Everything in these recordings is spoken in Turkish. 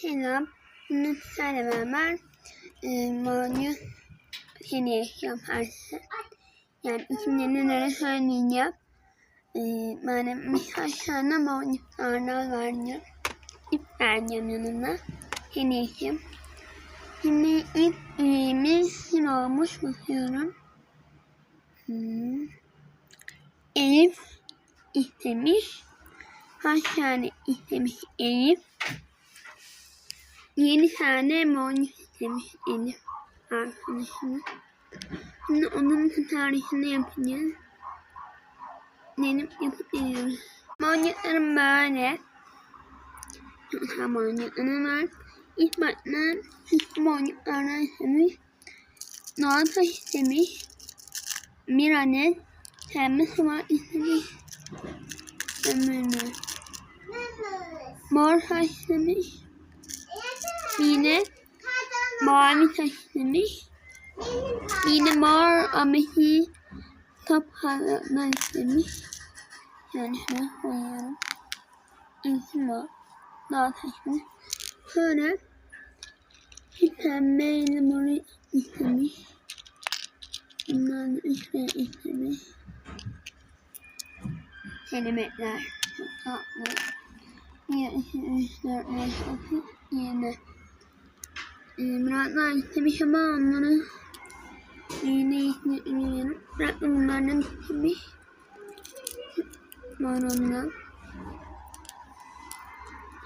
Selam. Sizlerle beraber e, Mario hediye yaparsın. Yani isimlerini nereye söyleyeceğim. E, madem tane boncuklardan vereceğim. İp vereceğim yanına. Hediyem. Şimdi ilk üyemiz kim olmuş bakıyorum. Hmm. Elif istemiş. Kaç tane istemiş Elif? Yedi tane boncuk istemiş Elif arkadaşımız. Şimdi onun tarihini yapacağız. Denip yapıp geliyoruz. Boncuklarım böyle. Ha boncuklarım var. İlk baştan hiç boncuklardan istemiş. Taş istemiş. Bir adet sıvı istemiş. Ömürlü. Mor istemiş. Yine mavi taşlamış. Yine mor amehi kapağına istemiş. Yani şöyle koyuyorum. Üzüm Daha taşmış. Sonra bir pembeyle moru istemiş. Bundan da üç renk istemiş. Kelimeler. Çok tatlı. 1, 2, 3, 4, 5, 6, 7. Ee, Murat'la tabii hemen onları ne bilmiyorum. Murat'la bunlardan tabii var ondan.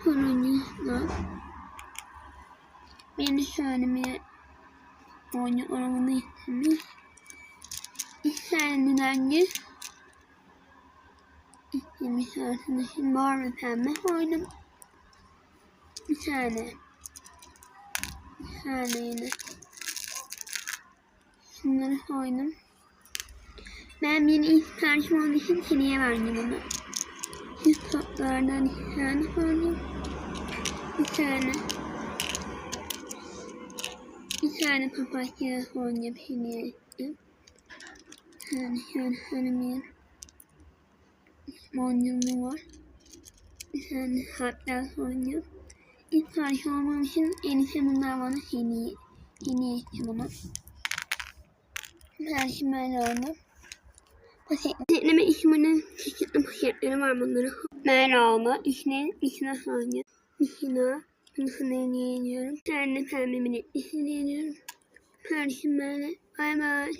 Sonuncudan. Beni söylemeye oyunu oranını istemiş. İstendiğinden gir. İstemiş arkadaşım var mı pembe oyunu. Bir tane. Bir tane yine. Şunları koydum. Ben bir ilk karşıma olduğu için hediye verdim ona. Şu toplardan iki tane koydum. Bir tane. Bir tane papatya koydum hediye ettim. Tane şöyle hanım boncuğum var. Bir tane hatta koydum. Karşı olmam için bunlar bana hediye, hediye etti bunu. Her böyle oldu. Paketleme işimin çeşitli paketleri var bunları. Böyle oldu. İçine, içine soğanı. İçine, bunu hediye ediyorum. Bir tane pembe minik hediye ediyorum. Her şey böyle. Bay bay.